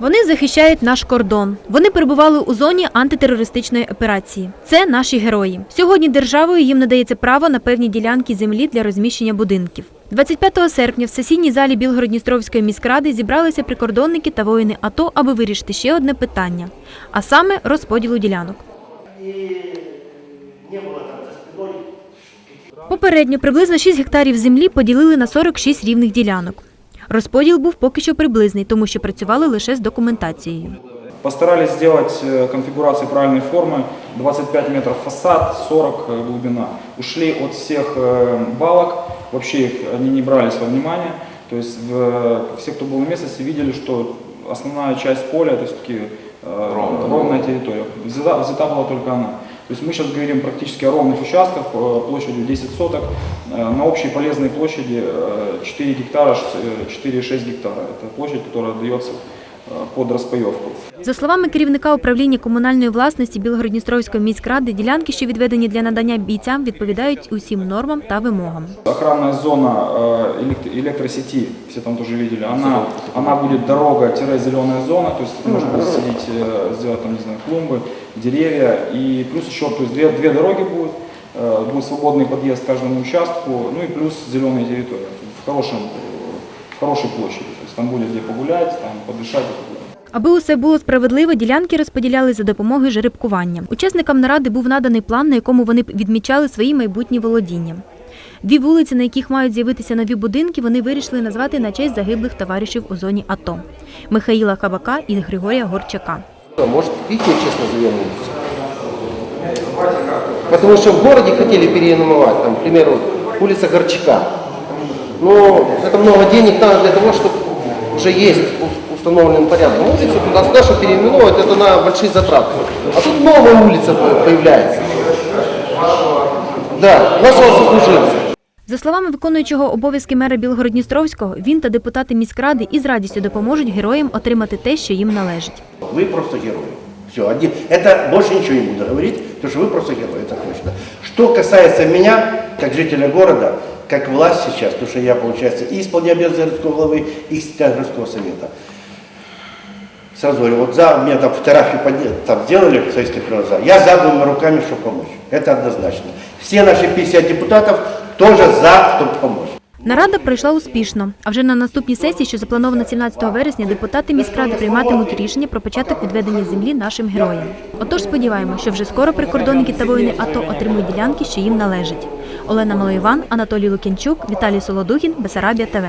Вони захищають наш кордон. Вони перебували у зоні антитерористичної операції. Це наші герої. Сьогодні державою їм надається право на певні ділянки землі для розміщення будинків. 25 серпня в сесійній залі Білгородністровської міськради зібралися прикордонники та воїни АТО, аби вирішити ще одне питання, а саме розподілу ділянок. Попередньо приблизно 6 гектарів землі поділили на 46 рівних ділянок. Розподіл був поки що приблизний, тому що працювали лише з документацією. Постарались сделать э, конфигурацию правильной формы. 25 метров фасад, 40 э, глубина. Ушли от всех э, балок, вообще их они не брались во внимание. То есть в- все, кто был на местности, видели, что основная часть поля это все-таки ровная территория. Взята, взята была только она. То есть мы сейчас говорим практически о ровных участках э, площадью 10 соток э, на общей полезной площади э, 4 гектара, ш- э, 4,6 гектара. Это площадь, которая отдается э, под распаевку. За словами керівника управління комунальної власності Білгородністровської міськради, ділянки, що відведені для надання бійцям, відповідають усім нормам та вимогам. Охранная зона э, элект- электросети, все там тоже видели, она, она будет дорога-зеленая зона, то есть можно будет садить, э, сделать там, не знаю, клумбы, деревья, и плюс еще, то есть две, две дороги будут, э, будет свободный подъезд к каждому участку, ну и плюс зеленая территория в, хорошем, э, в хорошей площади, то есть там будет где погулять, там подышать и так далее. Аби усе було справедливо, ділянки розподіляли за допомогою жеребкування. Учасникам наради був наданий план, на якому вони б відмічали свої майбутні володіння. Дві вулиці, на яких мають з'явитися нові будинки, вони вирішили назвати на честь загиблих товаришів у зоні АТО Михаїла Кабака і Григорія Горчака. Может, Витя честно назовем улицу? Потому что в городе хотели переименовать, там, к примеру, улица Горчака. Но это много денег надо для того, чтобы уже есть у- установленным порядком. Улицу туда-сюда, чтобы переименовать, это на большие затраты. А тут новая улица по- появляется. Да, нашего сослуживца. За словами виконуючого обов'язки мера Білгородністровського, він та депутати міськради із радістю допоможуть героям отримати те, що їм належить. Вы просто герой. Все, один. Это больше ничего не буду говорить, потому что вы просто герой, это точно. Что касается меня, как жителя города, как власть сейчас, потому что я, получается, и исполняю обязанности городского главы, и секретарь городского совета. Сразу говорю, вот за, меня там фотографии подня- там сделали в Советской природе, я за двумя руками, чтобы помочь. Это однозначно. Все наши 50 депутатов тоже за, чтобы помочь. Нарада пройшла успішно. А вже на наступній сесії, що заплановано 17 вересня, депутати міськради прийматимуть рішення про початок відведення землі нашим героям. Отож сподіваємося, що вже скоро прикордонники та воїни АТО отримують ділянки, що їм належать. Олена Малоїван, Анатолій Лукінчук, Віталій Солодухін, Бесарабія ТВ.